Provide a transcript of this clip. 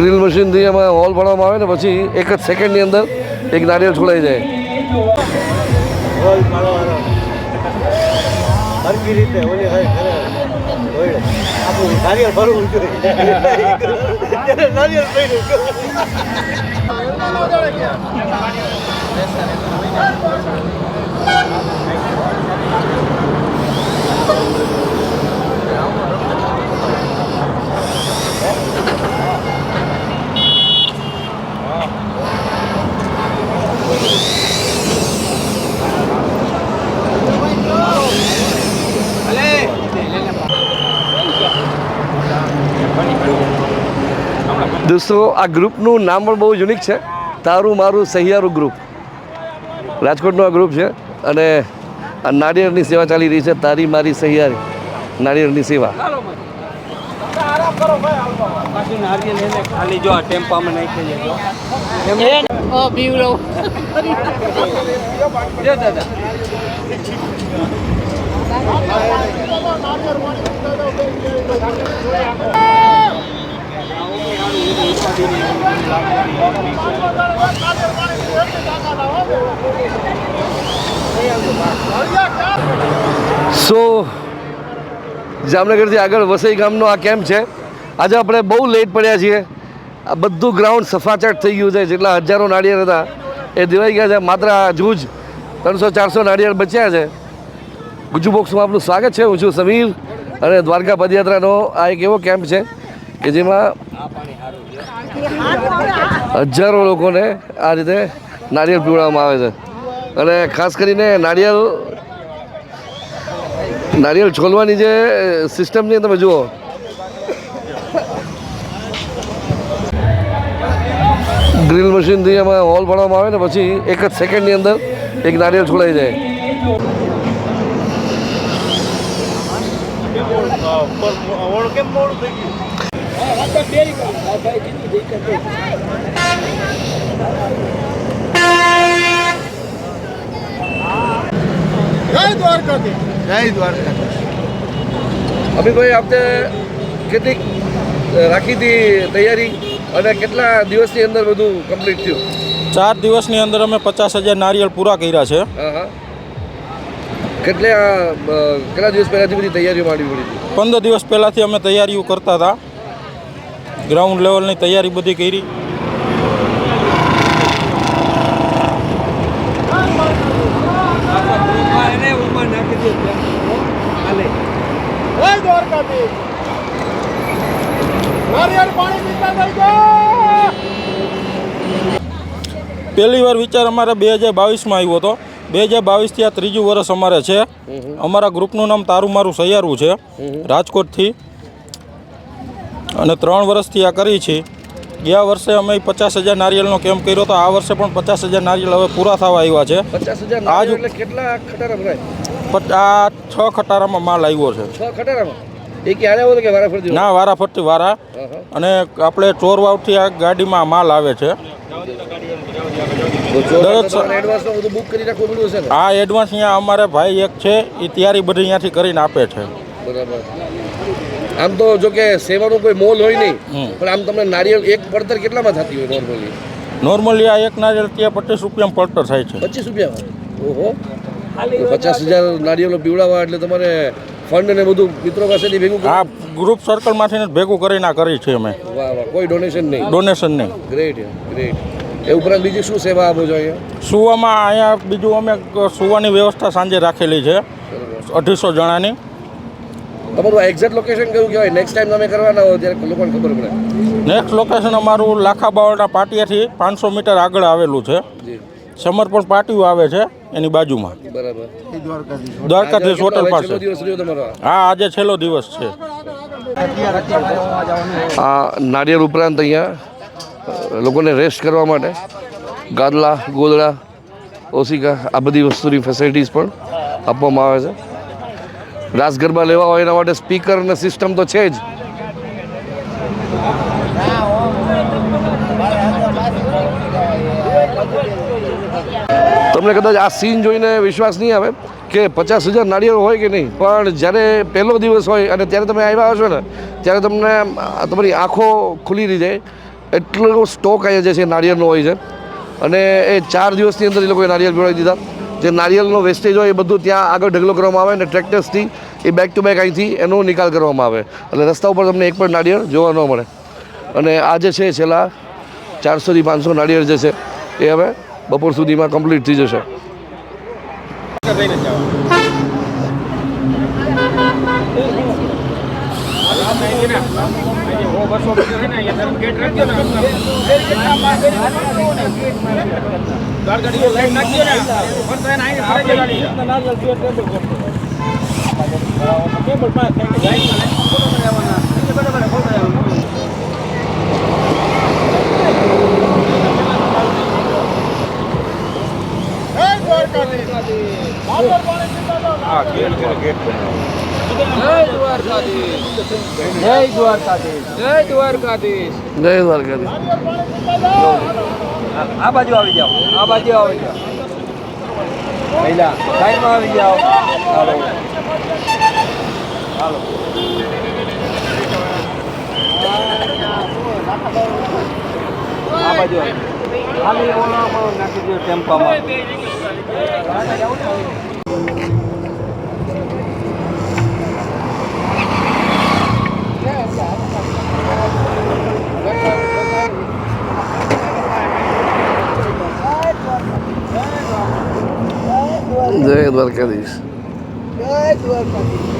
Drill મશીનથી એમાં hall ભરવામાં આવે ને પછી એક જ સેકન્ડની અંદર એક નારિયેળ છોડાઈ જાય હોલ પાડવાનો હરકી રીતે ઓલી હોય ઘરે હોય આપણું નારિયેળ ભરવું જોઈએ નારિયેળ ભર્યું દોસ્તો આ ગ્રુપનું નામ પણ બહુ યુનિક છે. તારું મારું સહિયારું ગ્રુપ. રાજકોટનું આ ગ્રુપ છે. અને આ નારિયેળની સેવા ચાલી રહી છે. તારી મારી સહિયારી. નારિયેળની સેવા. ખાલી જો આ ટેમ્પામાં નાખી દેજો. ઓ બીવડો જો દાદા. સો જામનગરથી આગળ વસઈ ગામનો આ કેમ્પ છે. આજે આપણે બહુ લેટ પડ્યા છીએ. આ બધું ગ્રાઉન્ડ સફાચાટ થઈ ગયું છે. જેટલા હજારો નાળિયેર હતા, એ દિવાઈ ગયા છે. માત્ર આ જૂજ ત્રણસો, ચારસો નાળિયેર બચ્યા છે. ગુજુ બોક્સમાં આપનું સ્વાગત છે. હું છું સમીર અને દ્વારકા પદયાત્રાનો આ એક એવો કેમ્પ છે કે જેમાં હજારો લોકોને આ રીતે નારિયેળ પીવડાવવામાં આવે છે. અને ખાસ કરીને નારિયેળ નારિયેળ છોલવાની જે સિસ્ટમની તમે જુઓ. ડ્રિલ મશીનથી એમાં હોલ ભણવામાં આવે ને પછી એક જ સેકન્ડની અંદર એક નારિયેળ છોડાઈ જાય. ગયું જય દ્વારકા અમિતભાઈ આપણે કેટલીક રાખી હતી તૈયારી અને કેટલા દિવસની અંદર બધું કમ્પ્લીટ થયું? ચાર દિવસની અંદર અમે પચાસ હજાર નારિયેળ પૂરા કર્યા છે. કેટલે કેટલા દિવસ પહેલાંથી બધી તૈયારીઓ માંડવી પડી હતી? પંદર દિવસ પહેલાંથી અમે તૈયારીઓ કરતા હતા. ગ્રાઉન્ડ લેવલની તૈયારી બધી કરી એને ઉપર નાખી દે હાલે જય દ્વારકાધીશ નારિયેળ પાણી પીતા થઈ ગયા પહેલી વાર વિચાર અમારે બે હજાર બાવીસમાં આવ્યો હતો. બે હજાર બાવીસથી આ ત્રીજું વર્ષ અમારે છે. અમારા ગ્રુપનું નામ તારું મારું સૈયારું છે. રાજકોટથી. અને ત્રણ વર્ષથી આ કરી છે. ગયા વર્ષે અમે પચાસ હજાર નારિયેળનો કેમ્પ કર્યો તો આ વર્ષે પણ પચાસ હજાર નારિયેળ હવે પૂરા થવા આવ્યા છે. પચાસ હજાર આજ- કેટલા આ છ ખટારામાં માલ આવ્યો છે. છ ખટારામાં? એ ક્યારે કે વારા ના ફરતી હા હા. અને આપણે ચોરવાવથી આ ગાડીમાં માલ આવે છે. ને? આ એડવાન્સ અહીંયા અમારે ભાઈ એક છે એ તૈયારી બધી અહીંયાથી કરીને આપે છે. આમ તો જો કે સેવાનું કોઈ મોલ હોય નહીં પણ આમ તમને નારિયેળ એક પડતર કેટલામાં થતી હોય નોર્મલી નોર્મલી આ એક નારિયેળ ત્યાં પચીસ રૂપિયામાં પડતર થાય છે. પચીસ રૂપિયામાં? ઓહો. પચાસ હજાર નારિયેળો પીવડાવવા એટલે તમારે ફંડ ને બધું મિત્રો પાસેથી ભેગું આ ગ્રુપ સર્કલમાંથી જ ભેગું કરીને આ કરી છે અમે. વાહ વાહ કોઈ ડોનેશન નહીં. ડોનેશન નહીં. ગ્રેટ ગ્રેટ એ ઉપરાંત બીજી શું સેવા આપો છો અહીંયા? સુવામાં અહીંયા બીજું અમે સુવાની વ્યવસ્થા સાંજે રાખેલી છે અઢીસો જણાની. તમારું એક્ઝેક્ટ લોકેશન કયું કહેવાય? નેક્સ્ટ ટાઈમ તમે કરવાના હો ત્યારે લોકોને ખબર પડે. નેક્સ્ટ લોકેશન અમારું લાખાબાવળના પાટિયાથી પાંચસો મીટર આગળ આવેલું છે. સમર્પણ પાટિયું આવે છે. એની બાજુમાં. બરાબર. દ્વારકાધીશ હોટલ પાસે. છેલ્લો દિવસ રહ્યો તમારો? આ? હા આજે છેલ્લો દિવસ છે. આ નારિયેળ ઉપરાંત અહીંયા લોકોને રેસ્ટ કરવા માટે ગાદલા ગોદડા ઓસિકા આ બધી વસ્તુની ફેસિલિટીઝ પણ આપવામાં આવે છે. રાસ ગરબા લેવા હોય એના માટે સ્પીકર અને સિસ્ટમ તો છે જ. તમને કદાચ આ સીન જોઈને વિશ્વાસ નહીં આવે કે પચાસ હજાર નાળિયેર હોય કે નહીં, પણ જ્યારે પહેલો દિવસ હોય અને ત્યારે તમે આવ્યા હશો ને, ત્યારે તમને તમારી આંખો ખુલી રહી જાય. એટલો સ્ટોક અહીંયા જે છે નાળિયેરનો હોય છે. અને એ ચાર દિવસની અંદર એ લોકોએ નારિયેળ પીવડાવી દીધા. જે નાળિયેરનો વેસ્ટેજ હોય એ બધું ત્યાં આગળ ઢગલો કરવામાં આવે અને ટ્રેક્ટર્સથી એ બેક ટુ બેક અહીંથી એનો નિકાલ કરવામાં આવે. એટલે રસ્તા ઉપર તમને એક પણ નારિયેળ જોવા ન મળે. અને આ જે છે છેલ્લા ચારસોથી પાંચસો નારિયેળ જે છે એ હવે બપોર સુધીમાં કમ્પ્લીટ થઈ જશે. જય દ્વારકાધીશ. જય દ્વારકાધીશ. જય દ્વારકાધીશ. આ બાજુ આવી જાઓ. આ બાજુ આવી જાઓ. પહેલા સાઈડમાં આવી જાઓ. હાલો. હાલો. આ બાજુ આવી. ખાલી ઓલામાં નાખી દો ટેમ્પામાં. જય દ્વારકાધીશ